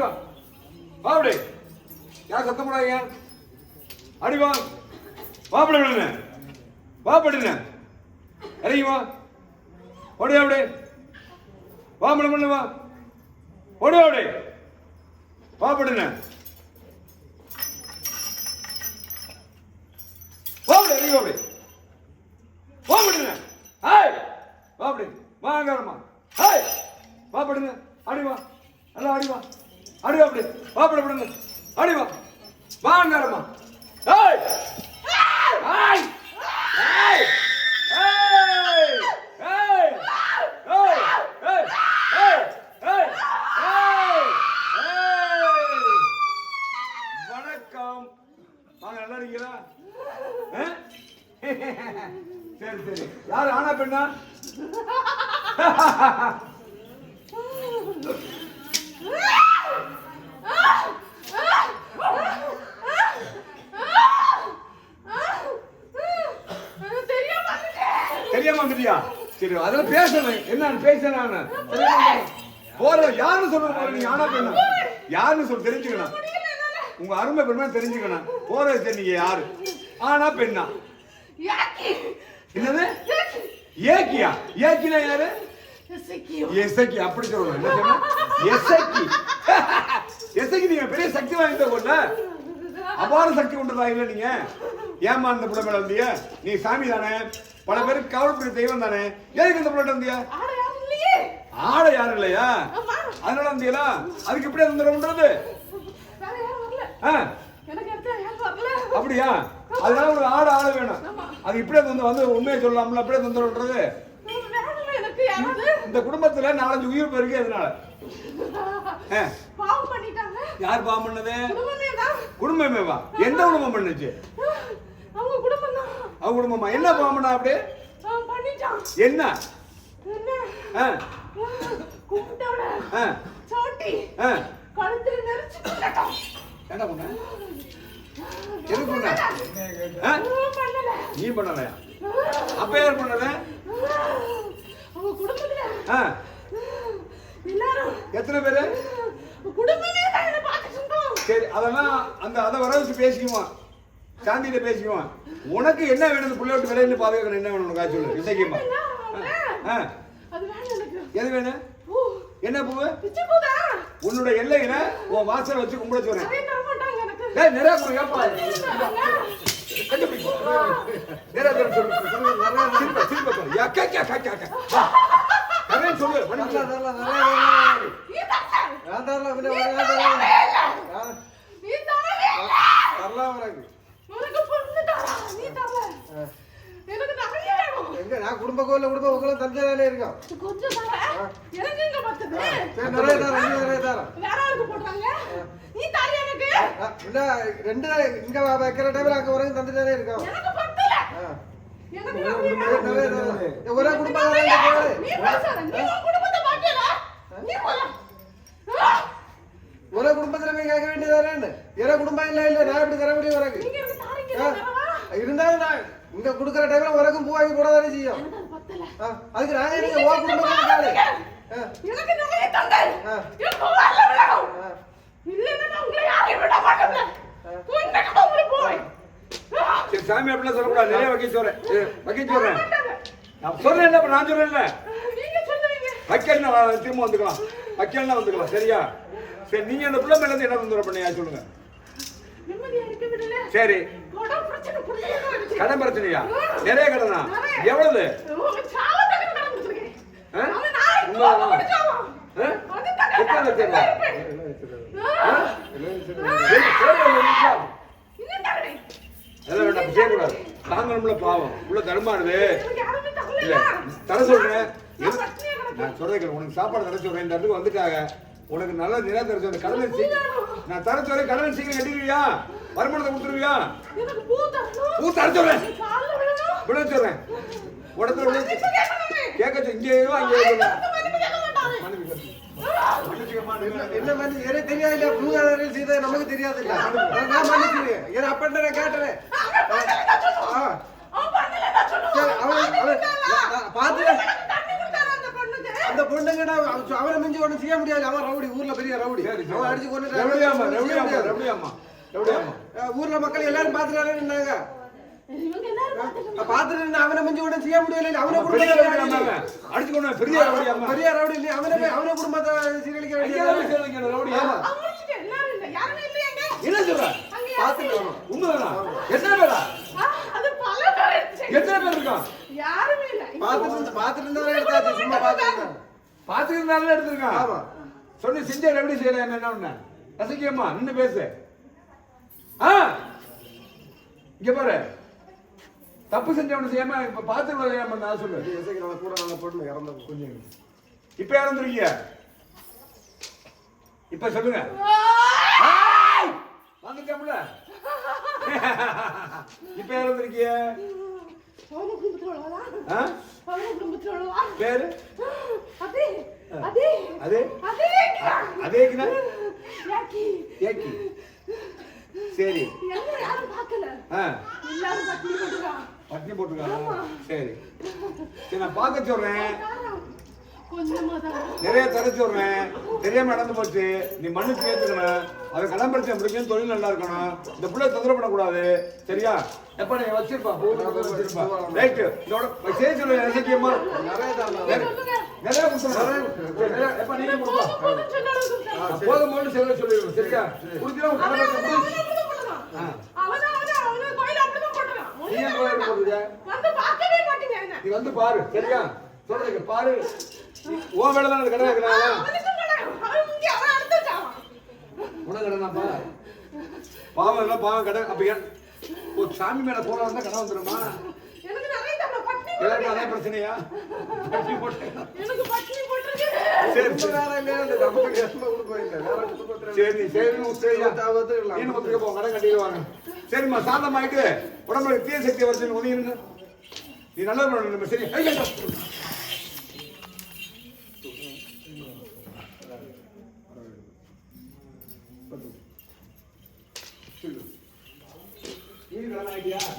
அடிவான் வாபடி யார் சத்தம் போடாங்க அடிவான் வாபடி விடுன வாபடின இறங்கி வா. ஓடி அப்படி வா மணி பண்ணு வா. ஓடி அப்படி வாபடின வாபடி இறங்கி வாபடி வாபடின ஹாய் வாபடி வாங்காரமா ஹாய் வாபடின அடிவா. நல்லா அடிவா. அடி அப்படி வாப்பட விடுங்க அடி வா வாங்காரம்மா ஏய் ஏய் ஏய் வணக்கம் வாங்க நல்லா இருக்கீங்களா சரி சரி யார் ஆனா பெண்ணா வந்துட்டியா சரி அதெல்லாம் பேசணும். என்னன்னு பேசணும் நானு. போற யாருன்னு சொல்லுங்க போற நீங்க ஆனா பெண்ணா? யாருன்னு சொல்லி தெரிஞ்சுக்கணும். உங்க அருமை பெருமை தெரிஞ்சுக்கணும். போறது நீங்க யாரு? ஆனா பெண்ணா? என்னது? ஏக்கியா? ஏக்கினா யாரு? எசக்கி அப்படி சொல்லணும். என்ன சொன்ன? எசக்கி எசக்கி நீங்க பெரிய சக்தி வாய்ந்த கொண்ட அபார சக்தி கொண்டதா இல்ல நீங்க. ஏமா அந்த வந்திய நீ சாமி தானே பல பேருக்கு கவலைப்பட தெய்வம் தானே? எதுக்கு இந்த புள்ள வந்தியா? ஆட யாரும் இல்லையா. அதனால வந்தியலா அதுக்கு எப்படி தொந்தரவுன்றது ஆ, அப்படியா? அதனால ஒரு ஆட ஆட வேணும். அது இப்படியே வந்து வந்து உண்மையை சொல்லலாம்ல அப்படியே தொந்தரவுன்றது இந்த குடும்பத்துல நாலஞ்சு உயிர் பெருக்கு அதனால யார் பாவம் பண்ணது? குடும்பமே வா எந்த குடும்பம் பண்ணுச்சு? அவ குடும்பமா? என்ன பாம்பனா அப்படி? என்ன? நீ பண்ணலையா? அப்ப யார் பண்ணல? எத்தனை பேரு? சரி அதெல்லாம் அந்த அதை வர வச்சு பேசிக்குவான் சாந்திகிட்ட பேசிக்குவோம் உனக்கு என்ன வேணும் பிள்ளை விட்டு விளையாட்டு பாதுகாக்கணும் என்ன வேணும் உனக்கு? ஆச்சு இன்றைக்குமா எது வேணும்? என்ன பூவு? உன்னோட எல்லையில உன் வாசல் வச்சு கும்பிட சொல்றேன் நிறைய கொடுங்கப்பா நிறைய பேர் சொல்லு திரும்ப கே கே கே கே நிறைய சொல்லு நிறைய நிறைய நிறைய நிறைய எனக்கு நிறைய வேணும். எங்க நான் குடும்ப கோயில்ல குடும்ப உங்களை தஞ்சையிலே இருக்கோம் கொஞ்சம் தர. எனக்கு எங்க பத்துது? சரி நிறைய தரேன் நிறைய தரேன் வேற ஆளுக்கு போடுறாங்க. நீ தரியா எனக்கு? பின்ன ரெண்டு இங்க வைக்கிற டைம்ல அங்க வரைக்கும் தந்துட்டே இருக்கோம் எனக்கு பத்தல. எனக்கு. தரேன். ஒரே குடும்பம் தானே. நீ பேசாத. நீ குடும்பத்தை பாக்கல. நீ போல. ஒரே குடும்பத்துல போய் கேட்க வேண்டியதானே ஏன்னா குடும்பம் இல்ல இல்ல நான் எப்படி தர முடியும் உனக்கு இருந்தாலும் நான் இங்க குடுக்கற டைம்ல உனக்கும் பூ வாங்கி போட தானே செய்யும் அதுக்கு நாங்க நீங்க ஓ இருக்காது எனக்கு நிறைய. எனக்கு வரல. இல்லைன்னா நான் உங்களை யாரையும் விட மாட்டேன். உன்னை உங்களுக்கு போய். ஆ! சரி சாமி அப்படிலாம் சொல்லக்கூடாது. நிறைய வைக்க சொல்றேன். ஏ, வைக்க சொல்றேன். நான் சொல்றேன் இல்ல நான் சொல்றேன்ல. வைக்கல்னா திரும்ப வந்துக்கலாம். வைக்கல்னா வந்துக்கலாம். சரியா? சரி நீங்க அந்த பிள்ளை மேல இருந்து என்ன தொந்தரவு பண்ணியா சொல்லுங்க. சரி. கடன் பிரச்சனையா நிறைய கடனா? எவ்வளவு? தாங்கணும்ல பாவம். உள்ள தருமானது இல்ல தர சொல்றேன். நான் சொல்றேன் உனக்கு சாப்பாடு தர சொல்றேன். இந்த இடத்துக்கு உனக்கு நல்ல நிலை தர சொல்றேன். கடலை நான் தர சொல்றேன். கடலை சீக்கிரம் கட்டிடுவியா வருமானத்தை கொடுத்துருவியா? பூ தர சொல்றேன். விட சொல்றேன். உடத்துல விட. என்ன மனுஷன் ஏனே தெரியாது இல்ல மூணாவது செய்தது நமக்கு தெரியாது இல்ல நான் மனுஷன் ஏன் அப்பட்ட நான் கேட்டறேன் அந்த பொண்ணுங்கடா அவனை மிஞ்சி ஒன்றும் செய்ய முடியாது. அவன் ரவுடி. ஊர்ல பெரிய ரவுடி. அவன் அடிச்சு கொண்டு ரவுடி அம்மா ரவுடி அம்மா ரவுடி அம்மா ஊர்ல மக்கள் எல்லாரும் பாத்துட்டு நின்னாங்க இவங்க எல்லாரும் பார்த்துட்டு பாத்துட்டு அவனை மிஞ்சி ஒண்ணும் செய்ய முடியல அவனை அவன். அடிச்சு கொண்டு பெரிய. பெரிய ரவுடி இல்ல அவனை போய் அவனை குடும்பத்தை சீரழிக்க யாருமே இல்லையாங்க என்ன சொல்ற? பாத்துட்டு. உண்மைதானா? எத்தனை பேரா? எத்தனை பேர் இருக்கான்? யாருமே இல்லை பாத்துட்டு பாத்துட்டு இருந்தா எடுத்தாச்சு சும்மா பாத்துட்டு இருந்தா. பாத்துக்கிறதுனால எடுத்திருக்கான். ஆமா. சொல்லு, செஞ்ச ரவுடி செய்யல, என்ன என்ன பண்ண? ரசிக்கியம்மா, நின்னு பேசு. ஆ? இங்க பாரு. தப்பு செஞ்சவனை செய்யாம இப்ப பாத்துக்கிறத ஏன் பண்ண சொல்லு. இசைக்கு நம்ம கூட நம்ம போட்டு இறந்த கொஞ்சம் இப்ப யார் வந்திருக்கீங்க இப்ப சொல்லுங்க! வந்துட்டோம்ல. இப்ப உள்ளவளா? பேரு? அதே, அதே, அதே? ஏக்கி. சரி. என்ன யாரும் பார்க்கல. ஆ. எல்லாரும் பட்டினி போட்டுருக்காங்க. சரி. சரி நான் பார்க்க சொல்றேன். நிறைய தர சொல்றேன். தெரியாம நடந்து போச்சு. நீ மன்னிச்சு ஏத்துக்கணும் அவன் கடன் பிரச்சனை முடிக்கணும் தொழில் நல்லா இருக்கணும். இந்த பிள்ளை தொந்தரவு பண்ணக்கூடாது சரியா? எப்ப நீ வச்சிருப்பா? வச்சிருப்பா. ரைட்டு இதோட சொல்லு இசக்கியம்மா நிறைய. நிறைய கொடுத்துருவேன் எப்ப நீங்க கொடுப்பா? போதும், போது செல்ல சொல்லிடுவோம் சரியா? குடுத்தா உன் கடன் அவன் பிரச்சனை அவன் முடிஞ்சு. அப்படிதான் போட்டுருக்கான். அவன் அவன் அவன் கோயில அப்படிதான் போட்டுருக்கான். நீ? வந்து பார்க்கவே மாட்டீங்க என்ன? நீ வந்து பாரு சரியா? சொல்றதுக்கு பாரு. உன் வேலை தான் கடை வைக்கிறாங்க. உனக்கு கடனாப்பா பாவம் இல்லை பாவம் கடை. அப்ப ஒரு சாமி மேல போனா கடை வந்துருமா எனக்கு நிறைய தடவை பட்டினி எல்லாருக்கும் அதே. பிரச்சனையா? பட்டி. போட்டு சரிம்மா சாந்தம் ஆயிட்டு உடம்புல தீய சக்தி வருது ஒதுங்கிருங்க நீ நல்ல பண்ணணும் சரி.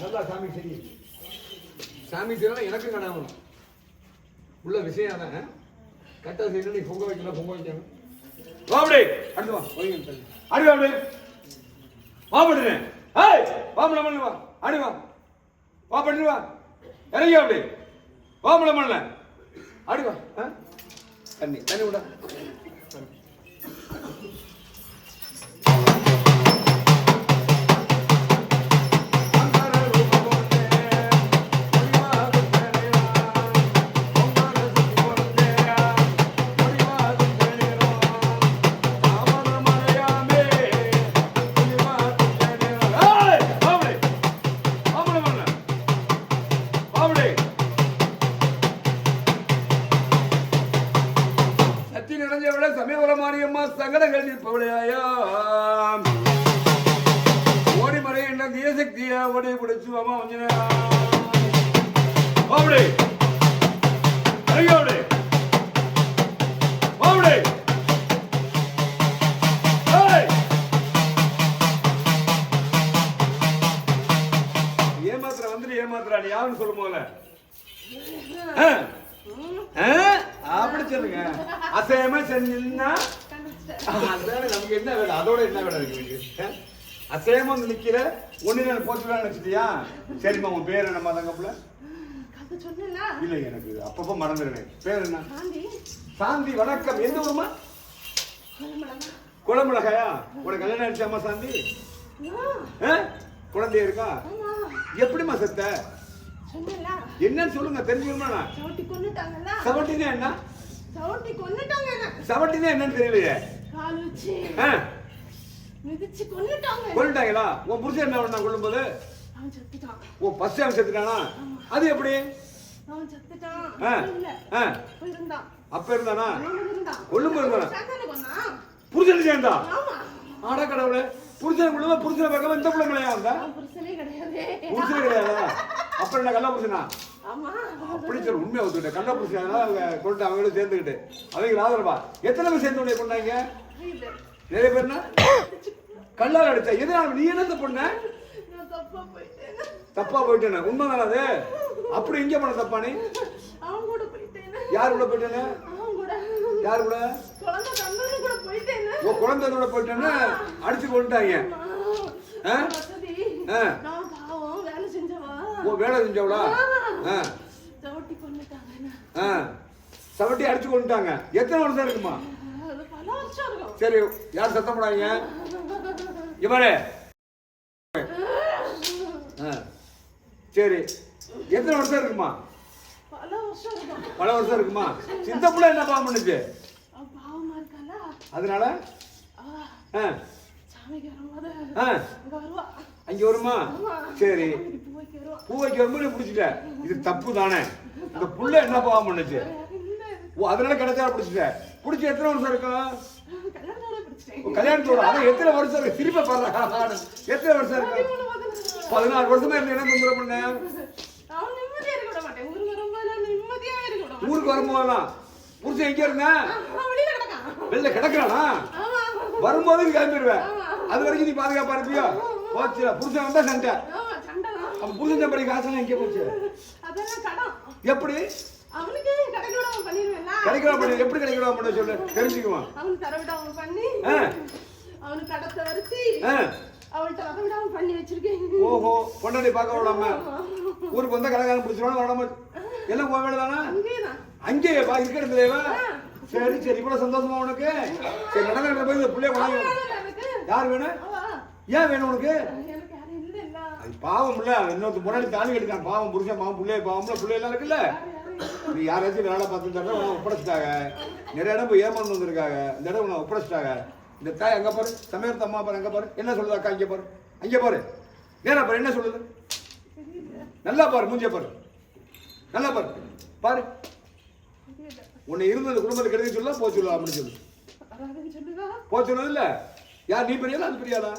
நல்லா சாமி சரி சாமி செய்யணும் எனக்கும் கடன் ஆகணும் உள்ள விஷயம் தானே கரெக்டாக செய்யணும் நீ பொங்க வைக்கல பொங்க வைக்கணும். வா அப்படி அடுத்து வா அடி வா அப்படி வா பண்ணுங்க ஏய் வா பண்ண பண்ணு வா. அடி வா. வா பண்ணு வா. இறங்கி வா அப்படி வா பண்ண பண்ணல அடி வா? தண்ணி தண்ணி விட. சங்கடங்கள் நிற்பவளையாயாம். ஓடி மறை என்ன தீயசக்தியா ஓடி பிடிச்சு அம்மா கொஞ்ச ஓடி ஐயா ஓடி ஓடி ஏய் ஏமாத்திர வந்துட்டு ஏமாத்திரா நீ யாருன்னு சொல்லும் போல ஆ? ஆ? அப்படி சொல்லுங்க. அசையமா செஞ்சா அதானே நமக்கு என்ன வேலை? அதோட என்ன வேலை இருக்கு? அசையமா நிக்கிற? ஒண்ணு நான் போச்சுலாம் நினைச்சிட்டியா சரிம்மா உன் பேர் என்னம்மா தங்கப்புல? இல்ல எனக்கு அப்பப்போ மறந்துடுவேன். பேர் என்ன? சாந்தி, வணக்கம். எந்த ஊருமா. குளமிளகாயா? உனக்கு கல்யாணம் ஆயிடுச்சாம்மா சாந்தி? ஆ, ஆ? குழந்தை இருக்கா? ஆமா, எப்படிம்மா செத்த? என்னன்னு சொல்லுங்க தெரிஞ்சுக்கணுமா? சவுட்டி கொன்னுட்டாங்கல்ல? செவட்டினா என்ன? சவுட்டி கொன்னுட்டாங்க என்ன? செவட்டினா என்னன்னு தெரியலையே. கால் வச்சு? மிதிச்சு கொன்னுட்டாங்க. கொண்டுட்டாங்களா உன் புருஷன் என்ன பண்ணா கொள்ளும்போது அவன் செத்துட்டான். ஓ ஃபர்ஸ்ட் டைம் செத்துட்டானா அது எப்படி அவன் செத்துட்டான். அவன் அவன் இருந்தான். அப்ப இருந்தானா அவன். கொல்லும்போது இருந்தானா? புருஷன் சேர்ந்தா ஆட கடவுளே புருஷன் குழுவ புருஷனை இந்த பிள்ளைங்களையா வந்தா? அவன் புருஷனே கிடையாதே. புருஷன் கிடையாதா? அப்ப என்ன கள்ள புருஷனா? அப்படி சொல்லு உண்மையை ஒத்துக்கிட்ட கள்ள புருஷனா அவங்க கொண்டு அவங்களோட சேர்ந்துக்கிட்டு. அவங்க ஆதரவா? எத்தனை பேர் சேர்ந்து உடைய கொண்டாங்க? நிறைய பேர்னா? கல்லால் அடிச்சா எதனால? நீ என்ன பொண்ண? தப்பா போயிட்டேன். உண்மைதானே அது? அப்படி இங்க பண்ண தப்பா நீ? அவன் கூட போயிட்டேன். யார் கூட உன் குழந்தையோட போயிட்டேன்னு அடிச்சு கொண்டுட்டாங்க உன் வேலை செஞ்சவளா? சவட்டி அடிச்சு கொண்டுட்டாங்க எத்தனை வருஷம் இருக்குமா? சரி யார் சத்தம் போடாதீங்க. இவரே. சரி எத்தனை வருஷம் இருக்குமா. பல வருஷம் இருக்கும்? சின்ன பிள்ளை என்ன பாவம் பண்ணுச்சு? அதனால? அங்க வருமா? சரி. பூ வைக்க வரும்போது பிடிச்சிட்ட? இது தப்பு தானே. இந்த புள்ள என்ன பாவம் பண்ணுச்சு? ஓ அதனால கிடைச்சா பிடிச்சிட்ட. பிடிச்சி எத்தனை வருஷம் இருக்கும் கல்யாணத்தோட அதான் எத்தனை வருஷம் இருக்கு? திருப்பி பாடுறா எத்தனை வருஷம் இருக்கு? பதினாறு வருஷமா இருந்து என்ன தொந்தரவு பண்ண? ஊருக்கு வரும்போதெல்லாம் புருஷன் எங்க கிடக்கான் வெளில கிடக்குறானா? வரும்போது நீ கிளம்பிடுவேன் அது வரைக்கும் நீ பாதுகாப்பா இருப்பியோ? போச்சு புருஷன் வந்தா சண்டை. அப்ப புருஷன் சம்படி காசுலாம் எங்கே போச்சு? எப்படி? கிடைக்கிறா பண்ணி எப்படி கிடைக்கிறா பண்ண சொல்லு? தெரிஞ்சுக்குவான். அவனுக்கு தர விடாம பண்ணி. அவனுக்கு கடத்தை. அவன்கிட்ட வர விடாம பண்ணி வச்சிருக்கேன். ஓஹோ பொண்டாட்டி பார்க்க விடாம. ஊருக்கு வந்தா கடைக்காரன் பிடிச்சிருவானு விடாம எல்லாம் போக அங்கேதான். அங்கேயே பா இருக்கிறதுலேவா சரி சரி இவ்வளவு சந்தோஷமா உனக்கு? சரி நடந்த போய் இந்த பிள்ளைய எனக்கு. யார் வேணும் ஏன் வேணும் உனக்கு? அது பாவம் இல்ல. இன்னொருத்த முன்னாடி தாலி கட்டிக்கான் பாவம் புருஷன் பாவம் பிள்ளைய பாவம்ல பிள்ளை எல்லாம் இருக்குல்ல. நீ யாராச்சும் வேலை பார்த்து தரணும் உன்னை ஒப்படைச்சிட்டாங்க. நிறைய இடம் போய் ஏமாந்து வந்திருக்காங்க. இந்த இடம் உன்னை ஒப்படைச்சிட்டாங்க. இந்த தாய் அங்க பாரு சமயத்து அம்மா பாரு அங்க பாரு. என்ன சொல்லுது அக்கா இங்க பாரு. அங்க பாரு. நேரா பாரு என்ன சொல்லுது? நல்லா பாரு மூஞ்சிய பாரு. நல்லா பாரு. பாரு. உன்னை இருந்தது குடும்பத்தை கெடுக்க சொல்ல போ சொல்லு அப்படின்னு சொல்லு. வராதுன்னு சொல்லுதா போ சொன்னது இல்ல யார் நீ பெரியாளா அது பெரியாளா?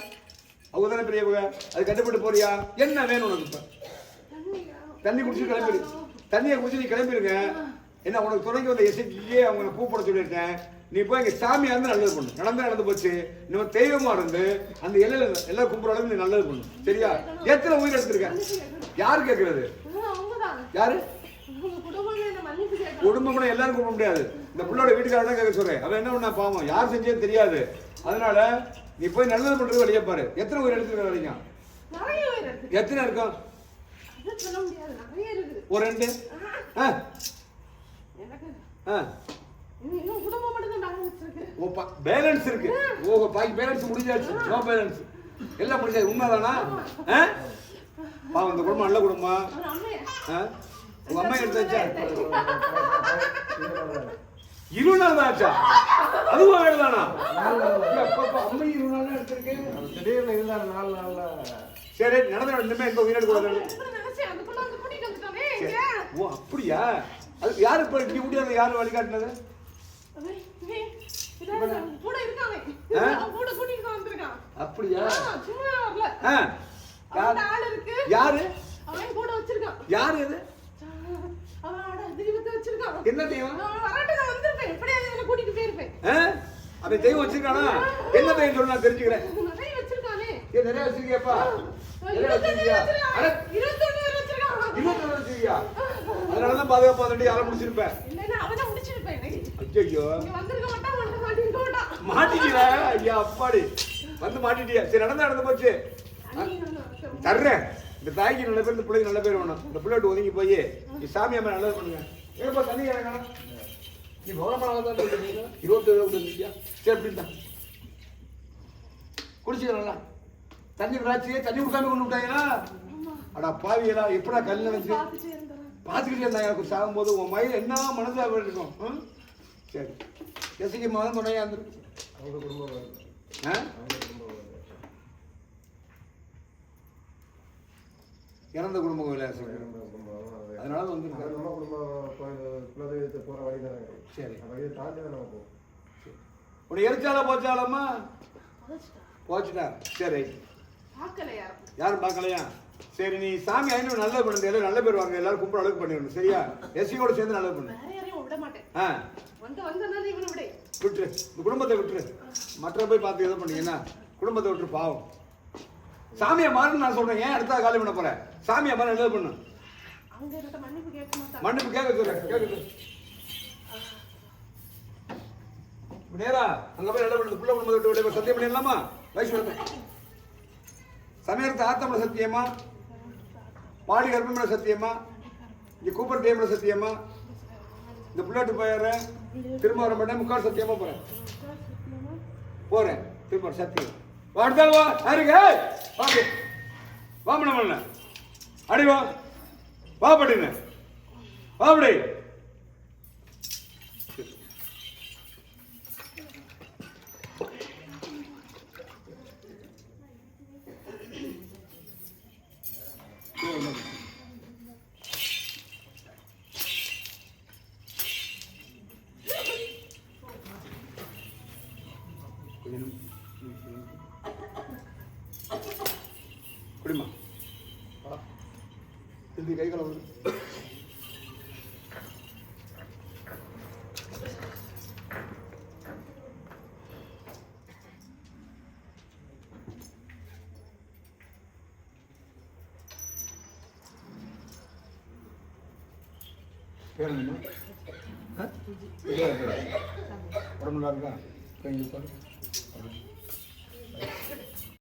அவங்க தானே பெரியவங்க. அது கட்டுப்பட்டு போறியா? என்ன வேணும் உனக்கு இப்ப? தண்ணி குடிச்சு கிளம்பிடு தண்ணியை குடிச்சு நீ கிளம்பிடுங்க என்ன உனக்கு துணைக்கு வந்த எஸ்ஐக்கியே அவங்க பூ போட சொல்லியிருக்கேன். நீ போய் எங்க சாமியா இருந்து நல்லது பண்ணு. நடந்து நடந்து போச்சு. நம்ம தெய்வமா இருந்து அந்த எல்லையில எல்லாம் கும்பிட்ற அளவுக்கு நீ நல்லது பண்ணு. சரியா? எத்தனை உயிர் எடுத்திருக்க? யாரு கேட்கறது யாரு? கேட்கணும் குடும்பம்னா எல்லாரும் கூப்பிட முடியாது. இந்த புள்ளோட வீட்டுக்காரன் கேட்க சொல்றேன். அவன் என்ன பண்ணா பாவம்? யார் செஞ்சேன்னு தெரியாது. அதனால நீ போய் நல்லது பண்றது வழியா பாரு. எத்தனை உயிர் எடுத்துருக்க. வரைக்கும் எத்தனை இருக்கும்? ஒரு ரெண்டு? குடும்பம் பேலன்ஸ் இருக்கு. ஓ பேலன்ஸ் இருக்கு. ஓ பாக்கி பேலன்ஸ் முடிஞ்சாச்சு. நோ பேலன்ஸ் எல்லாம் முடிஞ்சாச்சு. உண்மைதானா? பாவம் இந்த குடும்பம் நல்ல குடும்பம்? உங்க அம்மா எடுத்து வச்சா? இருபது நாள் தான் ஆச்சா அதுவும் வேணுதானா அம்மா இருபது நாள் தான் எடுத்திருக்கேன். திடீர்னு இருந்தாரு நாலு நாள்ல. சரி நடந்த இனிமே எந்த உயிரிழக்க கூடாது ஓ அப்படியா? அது யாரு இப்ப இப்படி முடியாது யாரு வழிகாட்டினது தான் அப்படியா? யாரு? அவன் கூட வச்சிருக்கான். யாரு என்ன தெய்வம்? அவன் தெய்வம் வச்சிருக்கானா? என்ன தெய்வம் சொல்லு நான் தெரிஞ்சுக்கிறேன். நிறைய நிறைய வச்சிருக்கியாப்பா? நிறைய வச்சிருக்கியா? அட இருபத்தொன்னு வச்சிருக்கியா? அதனாலதான் பாதுகாப்பு வந்துட்டு யாரை முடிச்சிருப்பேன்? இல்லைன்னா அவனை முடிச்சிருப்பேன் இன்னைக்கு. ஐயோ மாட்டிக்கிற ஐயா அப்பாடி. வந்து மாட்டிட்டியா? சரி நடந்து நடந்து போச்சு. தர்றேன். இந்த தாய்க்கு நல்ல பேர் இந்த பிள்ளைக்கு நல்ல பேர் வேணும். இந்த பிள்ளை விட்டு ஒதுங்கி போய் நீ சாமி அம்மா நல்லது பண்ணுங்க. ஏப்பா தண்ணி இறங்கணும் நீ கவனமாக தான் இருபத்தி ஏழு இருந்துச்சியா சரி அப்படின்டா குடிச்சுக்க நல்லா தண்ணி விடாச்சு தண்ணி கொடுக்காம கொண்டு விட்டாங்களா அடா பாவியலா எப்படா கல்ல வச்சு பார்த்துக்கிட்டே இருந்தா எனக்கு சாகும்போது உன் மயில் என்ன மனசா இருக்கும்? சரி எசிக்கு மகன் துணையா இருந்திருக்கு அவங்க குடும்பம். ஆ? அவங்க குடும்பம் வருது. இறந்த குடும்ப விளையாட்டு. அதனால வந்து அது நம்ம குடும்பம் குலதெய்வத்தை போற வழி தானே சரி. அந்த வழியை தாண்டி தான் நம்ம போவோம் உன்னை எரிச்சாலா போச்சாலம்மா? புதைச்சிட்டான். போச்சுட்டா சரி. யாரும் யாரும் பார்க்கலையா? சரி நீ சாமி ஐநூறு நல்லது பண்ணுங்க எல்லாரும் நல்ல பேர் வாங்க. எல்லாரும் கும்பிட அளவுக்கு பண்ணிடணும். சரியா? எஸ்சியோட சேர்ந்து நல்லது பண்ணு. ஆ. வந்து வந்தனால இவனை விட. விட்டுரு. இந்த குடும்பத்தை விட்டுரு. மற்ற போய் பார்த்து எதோ பண்ணீங்கன்னா குடும்பத்தை விட்டுரு பாவம். சாமியை மாறுன்னு நான் சொல்றேன். ஏன் அடுத்த காலி பண்ண போறேன் சாமியை மாறு நல்லது பண்ணு. மன்னிப்பு கேட்க கேட்க சொல்லு. கேட்க நேரா அங்க போய் நல்ல பண்ணு புள்ள விட்டு விட சத்தியம் பண்ணிடலாமா? வயசு சமயத்தை சமயத்து ஆத்தமன சத்தியமா? பாடி கர்ப்பமன சத்தியமா? இங்க கூப்பர் தேவன சத்தியமா? இந்த புள்ளாட்டு போயிடுறேன் திரும்ப வர மாட்டேன் முக்கால் சத்தியமா போறேன். போறேன் திரும்ப சத்தியம். வாடுதால் வா. யாருங்க வாங்க. அப்படி. வா அடி வா. வா படிங்க வா அப்படி குடிமா திருப்பி கை கலவு பேர் என்ன? இதே இருக்கா? உடம்பு